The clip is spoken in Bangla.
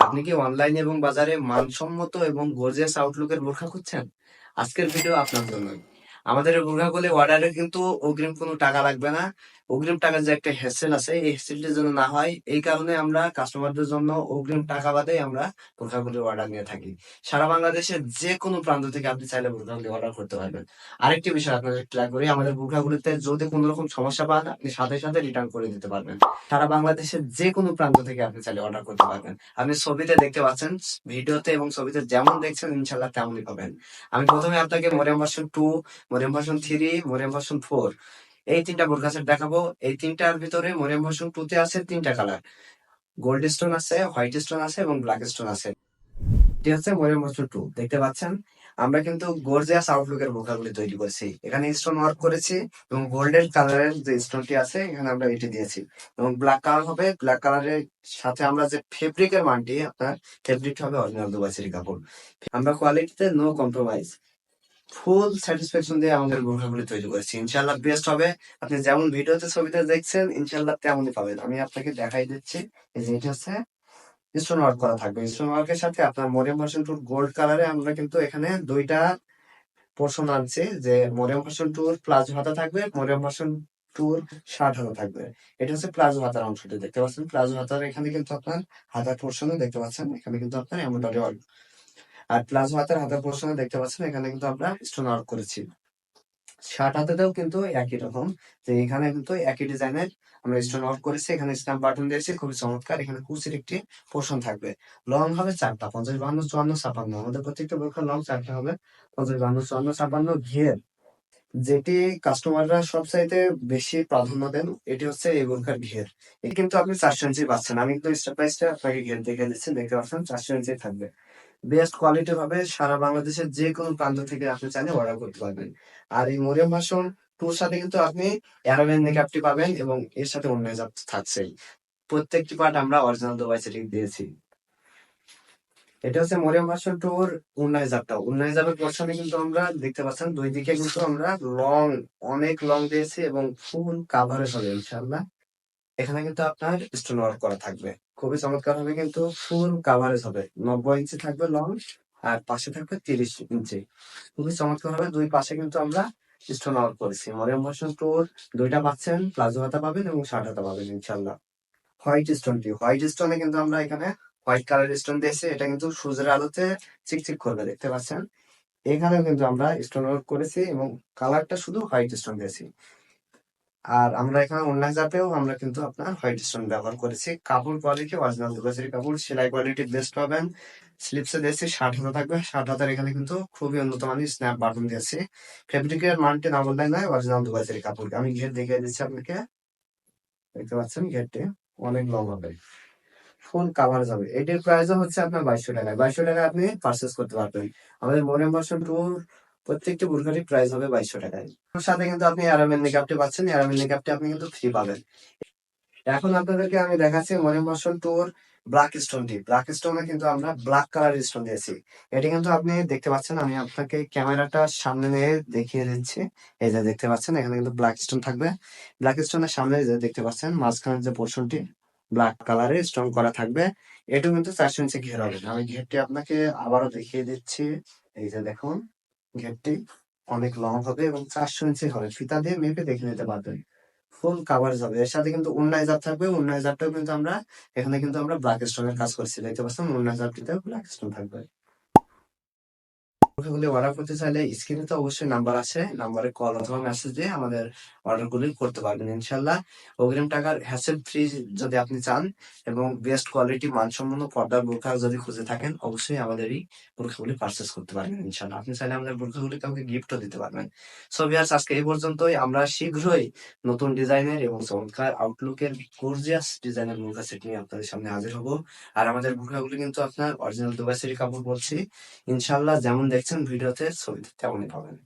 আপনি কি অনলাইন এবং বাজারে মানসম্মত এবং গর্জিয়াস আউটলুকের বোরখা খুঁজছেন? আজকের ভিডিও আপনার জন্য আমাদের বোরখাগুলি অর্ডারে কিন্তু অগ্রিম কোনো টাকা লাগবে না। অগ্রিম টাকার যে একটা হেসেল আছে, এই হেসেলটির জন্য না হয়। এই কারণে আমরা কাস্টমারদের জন্য অগ্রিম টাকা বাদে আমরা বোরখাগুলির অর্ডার নিয়ে থাকি। সারা বাংলাদেশের যে কোনো প্রান্ত থেকে আপনি চাইলে বোরখাগুলি অর্ডার করতে পারবেন। আরেকটি বিষয় আপনাদের ক্লিয়ার করি, আমাদের বোরখাগুলিতে যদি কোনো রকম সমস্যা পান, আপনি সাথে সাথে রিটার্ন করে দিতে পারবেন। সারা বাংলাদেশের যে কোনো প্রান্ত থেকে আপনি চাইলে অর্ডার করতে পারবেন। আপনি ছবিতে দেখতে পাচ্ছেন, ভিডিওতে এবং ছবিতে যেমন দেখছেন ইনশাল্লাহ তেমনই পাবেন। আমি প্রথমে আপনাকে Mariam two Mariam version three, Mariam version four. এই তিনটা বোরখা সেট দেখাবো। এই তিনটার ভিতরে মরিয়াম ভার্সন টু তে আছে তিনটা কালার গোল্ড স্টোন আছে হোয়াইট স্টোন আছে এবং ব্ল্যাক স্টোন আছে। এটি হচ্ছে মরিয়াম ভার্সন টু দেখতে পাচ্ছেন? আমরা কিন্তু গর্জিয়াস আউটলুকের বোরখাগুলি তৈরি করেছি। এখানে স্টোন ওয়ার্ক করেছি এবং গোল্ডেন কালারের যে স্টোনটি আছে, এখানে আমরা এটি দিয়েছি। এবং ব্ল্যাক কালার হবে ব্ল্যাক কালারের সাথে আমরা যে ফেব্রিকের মানটি, আপনার ফেব্রিক হবে অরিজিনাল দুবাইসেরি কাপড় আমরা কোয়ালিটিতে নো কম্প্রোমাইজ ফুল স্যাটিসফ্যাকশন দিয়ে আমাদের বোরখাগুলি তৈরি করেছি। ইনশাল্লাহ বেস্ট হবে। আপনি যেমন ভিডিওতে ছবিতে দেখছেন ইনশাল্লাহ তেমনই পাবেন। আমি আপনাকে দেখাই দিচ্ছি। এই যে এটা হচ্ছে স্টোন ওয়ার্ক করা থাকবে। স্টোন ওয়ার্কের সাথে আপনার মরিয়াম ভার্সন টুর গোল্ড কালারে আমরা কিন্তু এখানে দুইটা পোর্শন আনছি। যে মরিয়াম ভার্সন টুর প্লাজো হাতা থাকবে, মরিয়াম ভার্সন টুর শার্ট হাতা থাকবে। এটা হচ্ছে প্লাজো হাতার অংশটি। দেখতে পাচ্ছেন? প্লাজো হাতার এখানে কিন্তু আপনার হাতার পোর্শনে দেখতে পাচ্ছেন। এখানে কিন্তু আপনার এমব্রয়ডারি ওয়ার্ক আর প্লাস হাতের হাতের পোর্শনে দেখতে পাচ্ছেন, এখানে কিন্তু আমরা স্টোন আর্ট করেছি। শার্ট হাতেতেও কিন্তু একই রকম। যে এখানে কিন্তু একই ডিজাইনের আমরা স্টোন আর্ট করেছি। এখানে স্ট্যাম্প বাটন দিয়েছি, খুবই চমৎকার। এখানে কুচির একটি পোর্শন থাকবে। লং হবে চারটা, পঞ্চাশ বান্ন চুয়ান্ন, ছাপান্ন। আমাদের প্রত্যেকটা বোরখার লং চারটা হবে। পঞ্চাশ বান্ন চুয়ান্ন, ছাপান্ন ঘের যেটি কাস্টমাররা সব চাইতে বেশি প্রাধান্য দেন, এটি হচ্ছে এই বোরখার ঘের এটি কিন্তু আপনি চারশো ইঞ্চি পাচ্ছেন। আমি কিন্তু স্টেপ বাই স্টেপ আপনাকে ঘের দেখে দিচ্ছি, দেখতে পাচ্ছেন চারশো ইঞ্চি থাকবে। বেস্ট কোয়ালিটি হবে সারা বাংলাদেশের যে কোনো প্রান্ত থেকে আপনি চাইলে অর্ডার করতে পারবেন। আর এই মরিয়াম ভাষণ টুর সাথে কিন্তু আপনি অ্যারাবেন মেকআপটি পাবেন এবং এর সাথে অন্য থাকছেই। প্রত্যেকটি পার্ট আমরা অরিজিনাল দুবাই সেটিং দিয়েছি। এটা হচ্ছে মরিয়াম ভাষণ টুর উন্নয় জাপটা উন্নয় জাপের পোর্শনে কিন্তু আমরা দেখতে পাচ্ছেন দুই দিকে কিন্তু আমরা লং অনেক লং দিয়েছি এবং ফুল কাভারেজ হবে ইনশাল্লাহ এখানে কিন্তু আপনার স্টোন ওয়ার্ক করা থাকবে। খুবই চমৎকার হবে কিন্তু ফুল কাভারেজ হবে নব্বই ইঞ্চি থাকবে লং আর পাশে থাকবে তিরিশ ইঞ্চি খুবই চমৎকার হবে দুই পাশে কিন্তু আমরা স্টোন ওয়ার্ক করেছি। মরিয়াম ভার্সন টুর দুইটা পাচ্ছেন প্লাজো হাতা পাবেন এবং শার্ট হাতা পাবেন ইনশাল্লাহ হোয়াইট স্টোনটি হোয়াইট স্টোনে কিন্তু আমরা এখানে হোয়াইট কালার স্টোন দিয়েছি, এটা কিন্তু সূর্যের আলোতে চিকচিক করবে, দেখতে পাচ্ছেন? এখানেও কিন্তু আমরা স্টোন ওয়ার্ক করেছি এবং কালারটা শুধু হোয়াইট স্টোন দিয়েছি। আর আমরা এখানে অনলাইন জাপেও আমরা কিন্তু আপনার হোয়াইট স্টোন ব্যবহার করেছি। কাপড় কোয়ালিটি, অরিজিনাল দুবাসের কাপড়, সেলাই কোয়ালিটি বেস্ট পাবেন। স্লিপসে দিয়েছি, ষাট হাতা থাকবে। ষাট হাতার এখানে কিন্তু খুবই উন্নত মানের স্ন্যাপ বাটন দিয়েছি। ফেব্রিকের মানটি না বললে নয়, অরিজিনাল দুবাসের কাপড় আমি ঘের দেখিয়ে দিচ্ছি আপনাকে। দেখতে পাচ্ছেন ঘেরটি? অনেক লং হবে ফুল কাভার যাবে। এটির প্রাইস হচ্ছে আপনার বাইশশো টাকা। বাইশশো টাকা আপনি পারচেস করতে পারবেন। আমাদের মরিয়াম ভার্সন টুর প্রত্যেকটি বুরখাটির প্রাইস হবে বাইশশো টাকায়। সাথে কিন্তু আপনি অ্যারামেল মেকআপটি পাচ্ছেন। অ্যারামেল মেকআপটি আপনি কিন্তু ফ্রি পাবেন। এখন আপনাদেরকে আমি দেখাচ্ছি মরিয়াম ভার্সন টুর ব্ল্যাক স্টোনটি ব্ল্যাক স্টোনে কিন্তু আমরা ব্ল্যাক কালার স্টোন দিয়েছি। এটি কিন্তু আপনি দেখতে পাচ্ছেন, আমি আপনাকে ক্যামেরাটা সামনে নিয়ে দেখিয়ে দিচ্ছি। এই যে দেখতে পাচ্ছেন, এখানে কিন্তু ব্ল্যাক স্টোন থাকবে। ব্ল্যাক স্টোনের সামনে যে দেখতে পাচ্ছেন, মাঝখানের যে পোর্শনটি ব্ল্যাক কালারে স্ট্রং করা থাকবে। এটা কিন্তু চারশো ইঞ্চি ঘের হবে আমি ঘেরটি আপনাকে আবারও দেখিয়ে দিচ্ছি। এই যে দেখুন, ঘেরটি অনেক লং হবে এবং চারশো ইঞ্চি হবে। ফিতা দিয়ে মেপে দেখে নিতে পারবেন। ফুল কাভার যাবে। এর সাথে কিন্তু উন্নয়জার থাকবে। উন্নয়জারটাও কিন্তু আমরা, এখানে কিন্তু আমরা ব্ল্যাক স্টোনের কাজ করছি। দেখতে পাচ্ছেন উন্নয়জারটিতেও ব্ল্যাক স্টোন থাকবে। গুলি অর্ডার করতে চাইলে স্ক্রিনে তো অবশ্যই নাম্বার আছে। নাম্বারে কল অথবা মেসেজ দিয়ে আমাদের অর্ডার গুলি করতে পারবেন ইনশাল্লাহ অগ্রিম টাকার হ্যাসেল ফ্রি যদি আপনি চান এবং বেস্ট কোয়ালিটি মানসম্পন্ন পর্দার বোরখা যদি খুঁজে থাকেন, অবশ্যই আমাদের এই বোরখাগুলি পারচেস করতে পারবেন ইনশাল্লাহ আপনি চাইলে আমাদের বোরখাগুলি কাউকে গিফটও দিতে পারবেন। সো ভিউয়ার্স আজকে এই পর্যন্তই। আমরা শীঘ্রই নতুন ডিজাইনের এবং চমৎকার আউটলুকের গর্জিয়াস ডিজাইনের বোরখা সেট নিয়ে আপনাদের সামনে হাজির হব। আর আমাদের বোরখাগুলি কিন্তু আপনার অরিজিনাল দুবাইসেরি কাপড় বলছি ইনশাল্লাহ যেমন দেখছেন ভিডিওতে ছবিতে তেমনই পাবেন